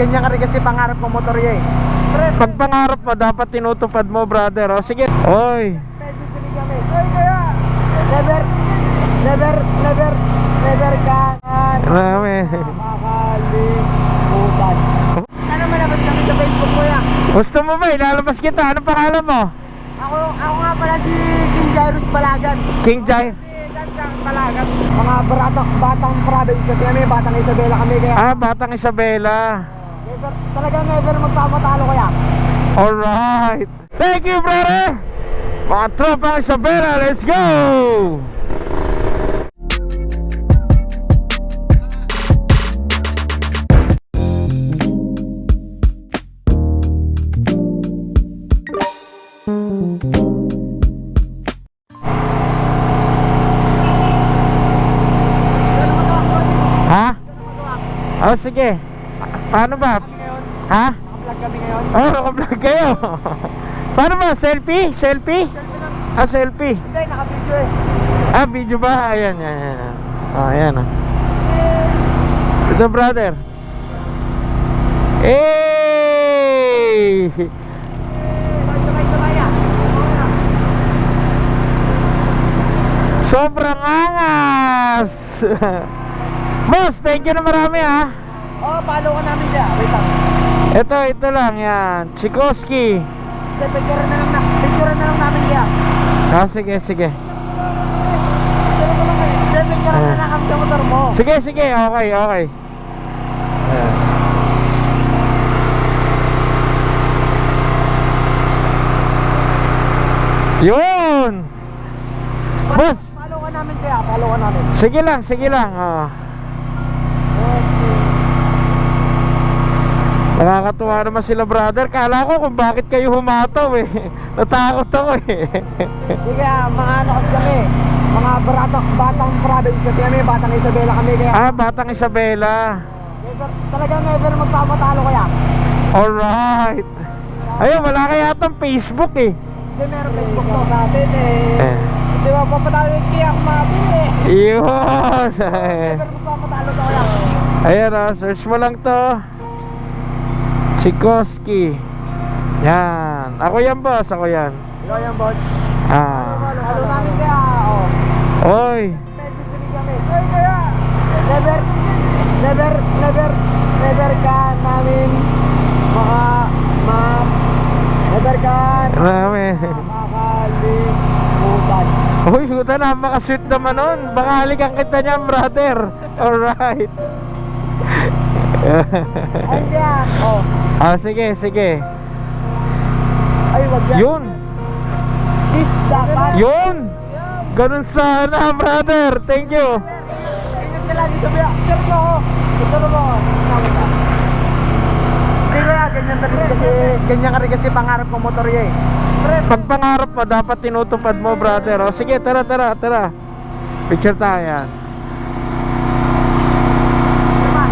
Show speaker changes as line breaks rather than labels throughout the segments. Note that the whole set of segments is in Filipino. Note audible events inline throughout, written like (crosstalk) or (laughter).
ganyan ka rin kasi pangarap ko motorya eh. Pre,
Pag pangarap mo, dapat tinutupad mo, brother. O, sige. Oy.
medyo dinig kami. Ay, kaya, never, never, never, never ka
Marami.
makakalimutan. Sana malabas kami sa Facebook mo yan.
Gusto mo ba? Ilalabas kita. Anong pangalan mo?
Ako, ako nga pala si King Jairus Palagan.
King Jai.
Gandang Palagan. Mga batang, batang province kasi kami, batang Isabela kami kaya
Ah, Batang Isabela.
Never, talagang never magpamatalo kaya.
Alright. Thank you, brother. Mga tropang Isabela, let's go! Ha? Oh, sige. Paano ba? Ha?
naka-vlog kami ngayon.
Oh, naka-vlog kayo. (laughs) Paano ba? Selfie? Selfie?
Selfie lang.
Ah, selfie.
Hindi, naka-video eh.
Ah, video ba? Ayan, ayan, ayan. Oh, ayan. Oh. Ito, brother. Hey!
Ah.
Sobrang angas! (laughs) Boss, thank you na marami ha.
Oh, follow ka namin dyan. Wait lang.
Ito, ito lang yan. Chikoski.
Hindi, picture na lang na. Picture na lang namin dyan.
Ah, sige, sige.
Lang eh. Picture na lang kami sa motor mo.
Sige, sige. Okay, okay. Ayan. Yun! Boss!
Follow ka namin kaya. Follow ka namin.
Sige lang, sige lang. ah. Nakakatuwa naman sila brother. Kala ko kung bakit kayo humataw eh. (laughs) Natakot ako eh.
Sige, ah, mga ano kasi kami. Mga batang, batang province kasi kami. Batang Isabela kami kaya.
ah, Batang Isabela.
Never, talagang never magpamatalo kaya.
Alright. Ayun, wala kaya itong Facebook eh.
Hindi, meron Facebook to. natin eh.
Eh.
Hindi ba papatalo yung kiyak mabili eh.
Yun.
Never magpapatalo to kaya.
Ayan ah, search mo lang to. Chikoski. Yan. Ako yan boss, ako yan.
Ikaw yung boss.
Ah.
Follow namin kaya. Oh.
Oy.
Ay, kaya. Never, never, never, never ka namin maka, ma, never ka
Marami.
makakalimutan.
Uy, puta na, makasweet naman nun. Baka halikan kita niyan, brother. Alright. (laughs)
Ay, kaya. Oh.
ah, sige, sige.
Ay, wag yan.
Yun.
This dapat.
Yun. Ganun sana, brother. Thank you.
Ingat ka lagi sabi. Sir mo ako. Sir mo ako. Tama ka. Hindi kaya, ganyan kasi, ganyan ka rin kasi pangarap ko motorya eh.
Pag pangarap mo, dapat tinutupad mo, brother. O, sige, tara, tara, tara. Picture tayo yan.
naman.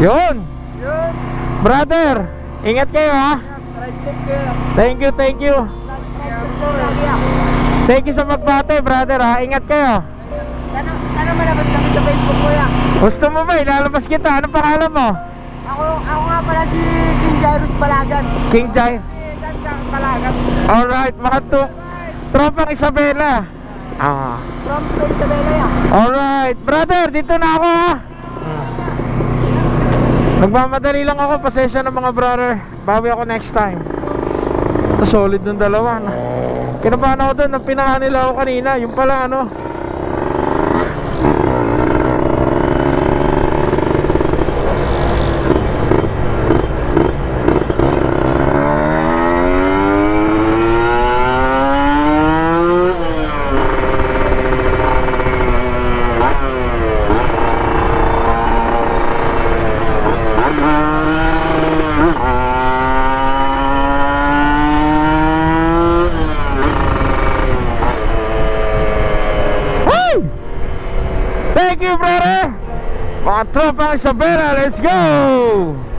Yun.
Yun.
Brother, ingat kayo ha. Thank you, thank you. Thank you sa magbate, brother ha. Ingat kayo.
Sana, sana malabas kami sa Facebook mo yan.
Gusto mo ba? Ilalabas kita. Anong pangalan mo?
Ako, ako nga pala si King Jairus Palagan.
King Jai.
Gandang Palagan.
Alright, mga to. Tropang Isabela. Ah.
From to Isabela yan.
Alright, brother, dito na ako ha. Nagmamadali lang ako, pasensya ng mga brother. Bawi ako next time. Solid ng dalawa. Kinabahan ako doon, nang pinahan nila ako kanina. Yung pala ano. Hey! Thank you, brother! Mga tropang Isabela, let's go!